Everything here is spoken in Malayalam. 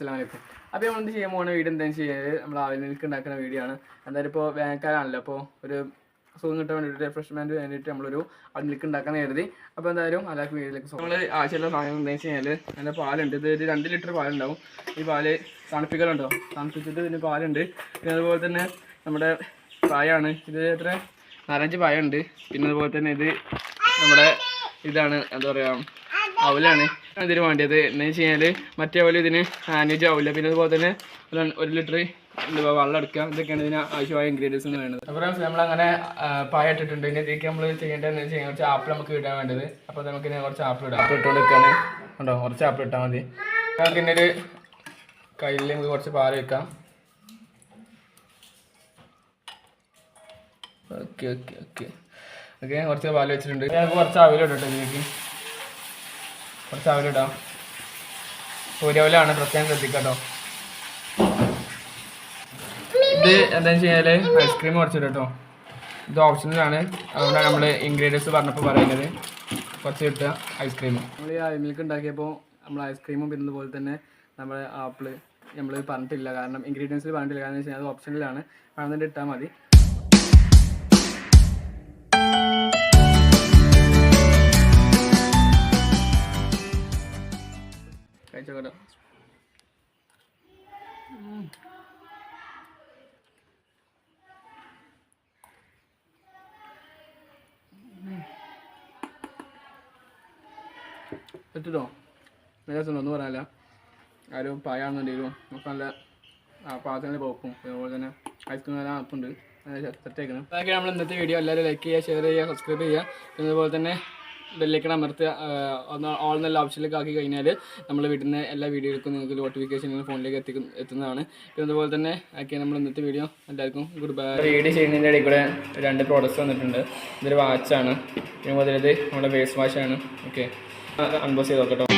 അസ്സലാമു അലൈക്കും അപ്പോൾ നമ്മൾ എന്ത് ചെയ്യാൻ പോകുന്ന വീഡിയോ എന്താണെന്ന് ചെയ്യുന്നത് നമ്മൾ ആവിൽ മിൽക്ക് ഉണ്ടാക്കുന്ന വീഡിയോ ആണ്. എന്തായാലും ഇപ്പോൾ വേനൽക്കാലമാണല്ലോ അപ്പോൾ ഒരു സുഖം കിട്ടാൻ വേണ്ടിയിട്ട് റിഫ്രഷ്മെന്റ് വേണ്ടിയിട്ട് നമ്മളൊരു ആവിൽ മിൽക്ക് ഉണ്ടാക്കാൻ കരുതി. അപ്പോൾ എന്തായാലും അല്ലാത്ത വീട്ടിലേക്ക് നമ്മൾ ആവശ്യമുള്ള സാധനം എന്താണെന്ന് വെച്ച് കഴിഞ്ഞാൽ അതിന്റെ പാലുണ്ട്. ഇത് ഒരു രണ്ട് ലിറ്റർ പാലുണ്ടാവും. ഈ പാൽ തണുപ്പിക്കലുണ്ടോ? തണുപ്പിച്ചിട്ട് ഇതിന് പാലുണ്ട്. പിന്നെ അതുപോലെ തന്നെ നമ്മുടെ പായാണ്. ഇത് എത്ര? നാലഞ്ച് പായുണ്ട്. പിന്നെ അതുപോലെ തന്നെ ഇത് നമ്മുടെ ഇതാണ് എന്താ പറയുക അവലാണ്. ഇതിന് വേണ്ടിയത്. എന്ന് വെച്ച് കഴിഞ്ഞാൽ മറ്റേ പോലെ ഇതിന് ആനുജ് ആവില്ല പിന്നെ അതുപോലെ തന്നെ ഒരു ലിറ്റർ എന്താ വെള്ളം എടുക്കുക. ഇതൊക്കെയാണ് ഇതിന് ആവശ്യമായ ഇൻഗ്രീഡിയൻസ് വേണ്ടത് അപ്പോൾ നമ്മളങ്ങനെ പായ ഇട്ടിട്ടുണ്ട്. ഇനി ഇതിലേക്ക് നമ്മൾ ചെയ്യേണ്ടതെന്ന് വെച്ച് കഴിഞ്ഞാൽ കുറച്ച് ആപ്പിൾ നമുക്ക് ഇടാൻ വേണ്ടത്. അപ്പോൾ നമുക്ക് ഇനി കുറച്ച് ആപ്പിൾ ഇടാം. ആപ്പിൾ ഇട്ടുകൊണ്ട് നിൽക്കുകയാണ് ഉണ്ടോ കുറച്ച് ആപ്പിൾ ഇട്ടാൽ മതി. നമുക്ക് പിന്നെ ഒരു കയ്യിൽ നമുക്ക് കുറച്ച് പാൽ വെക്കാം ഓക്കെ ഓക്കെ ഓക്കെ. ഓക്കെ കുറച്ച് പാൽ വെച്ചിട്ടുണ്ട്. ഞങ്ങൾക്ക് കുറച്ച് അവിലിട്ടോ ഇതിലേക്ക്. കുറച്ച് അവിലിടാം സൂര്യവലാണ് പ്രത്യേകം ശ്രദ്ധിക്കട്ടോ. ഇത് എന്താണെന്ന് വെച്ച് ഐസ്ക്രീം കുറച്ചിട്ടോ ഇത് ഓപ്ഷനിലാണ് അതുകൊണ്ടാണ് നമ്മൾ ഇൻഗ്രീഡിയൻസ് പറഞ്ഞപ്പോൾ പറയുന്നത്. കുറച്ച് കിട്ടുക ഐസ്ക്രീം നമ്മൾ ഈ മിൽക്ക് ഉണ്ടാക്കിയപ്പോൾ നമ്മൾ ഐസ്ക്രീമും പിന്നെ പോലെ തന്നെ നമ്മുടെ ആപ്പിൾ നമ്മൾ പറഞ്ഞിട്ടില്ല. കാരണം ഇൻഗ്രീഡിയൻസിൽ പറഞ്ഞിട്ടില്ല. കാരണം വെച്ച് കഴിഞ്ഞാൽ അത് ഓപ്ഷനിലാണ് അതുകൊണ്ട് ഇട്ടാൽ മതി. കഴിച്ചോക്കട്ടോ. എത്തിട്ടോ നല്ല രസമുണ്ട് ഒന്നും പറയാനില്ല ആരും പായാണെന്നുണ്ടെങ്കിലും നമുക്ക് നല്ല പാത്രത്തിൽ പോക്കും അതുപോലെ തന്നെ ഐസ്ക്രീം നല്ല ആപ്പുണ്ട് സെറ്റേക്കണം അതൊക്കെ നമ്മൾ ഇന്നത്തെ വീഡിയോ എല്ലാവരും ലൈക്ക് ചെയ്യുക ഷെയർ ചെയ്യുക സബ്സ്ക്രൈബ് ചെയ്യുക. അതുപോലെ തന്നെ ബെല്ലേക്കൺ അമർത്തി ഒന്ന് ഓൾ നല്ല ഓപ്ഷനിലേക്ക് ആക്കി കഴിഞ്ഞാൽ നമ്മൾ വീട്ടിൽ നിന്ന് എല്ലാ വീഡിയോകൾക്കും നിങ്ങൾക്ക് നോട്ടിഫിക്കേഷൻ ഫോണിലേക്ക് എത്തിക്കും എത്തുന്നതാണ്. പിന്നെ അതുപോലെ തന്നെ ആക്കിയ നമ്മൾ ഇന്നത്തെ വീഡിയോ എല്ലാവർക്കും ഗുഡ് ബൈ റീഡ് ചെയ്യുന്നതിന്റെ ഇടയിൽ കൂടെ രണ്ട് പ്രോഡക്റ്റ്സ് വന്നിട്ടുണ്ട്. ഇതൊരു വാച്ചാണ് പിന്നെ മുതലത് നമ്മുടെ ഫേസ് വാഷാണ് ഓക്കെ അൺബോസ് ചെയ്ത് നോക്കട്ടോ.